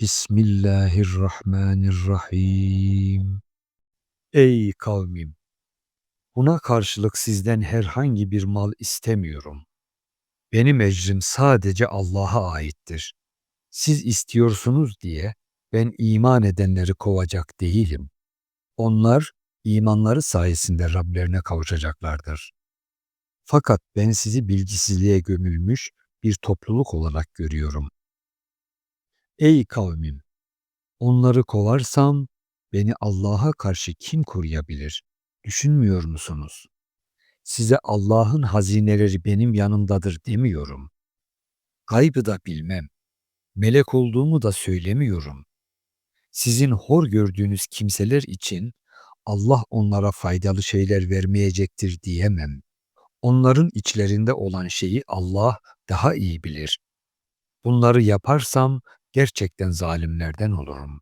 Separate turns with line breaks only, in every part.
Bismillahirrahmanirrahim. Ey kavmim! Buna karşılık sizden herhangi bir mal istemiyorum. Benim ecrim sadece Allah'a aittir. Siz istiyorsunuz diye ben iman edenleri kovacak değilim. Onlar imanları sayesinde Rablerine kavuşacaklardır. Fakat ben sizi bilgisizliğe gömülmüş bir topluluk olarak görüyorum. Ey kavmim! Onları kovarsam beni Allah'a karşı kim koruyabilir? Düşünmüyor musunuz? Size Allah'ın hazineleri benim yanımdadır demiyorum. Gaybı da bilmem. Melek olduğumu da söylemiyorum. Sizin hor gördüğünüz kimseler için Allah onlara faydalı şeyler vermeyecektir diyemem. Onların içlerinde olan şeyi Allah daha iyi bilir. Bunları yaparsam gerçekten zalimlerden olurum.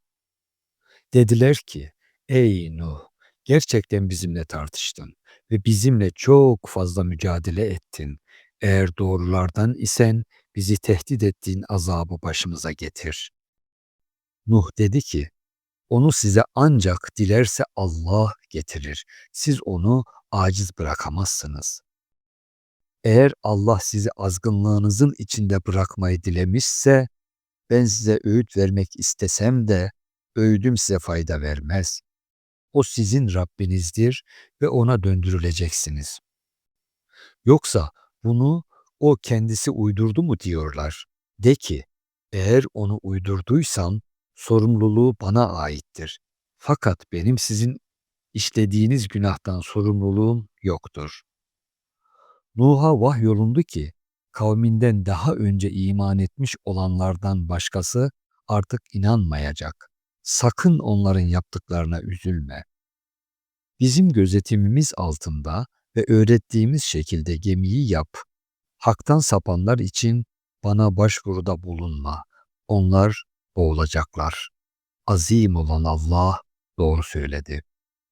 Dediler ki, ey Nuh, gerçekten bizimle tartıştın ve bizimle çok fazla mücadele ettin. Eğer doğrulardan isen bizi tehdit ettiğin azabı başımıza getir. Nuh dedi ki, onu size ancak dilerse Allah getirir. Siz onu aciz bırakamazsınız. Eğer Allah sizi azgınlığınızın içinde bırakmayı dilemişse, ben size öğüt vermek istesem de öğüdüm size fayda vermez. O sizin Rabbinizdir ve ona döndürüleceksiniz. Yoksa bunu o kendisi uydurdu mu diyorlar. De ki, eğer onu uydurduysam sorumluluğu bana aittir. Fakat benim sizin işlediğiniz günahtan sorumluluğum yoktur. Nuh'a vahyolundu ki, kavminden daha önce iman etmiş olanlardan başkası artık inanmayacak. Sakın onların yaptıklarına üzülme. Bizim gözetimimiz altında ve öğrettiğimiz şekilde gemiyi yap. Haktan sapanlar için bana başvuruda bulunma. Onlar boğulacaklar. Azim olan Allah doğru söyledi.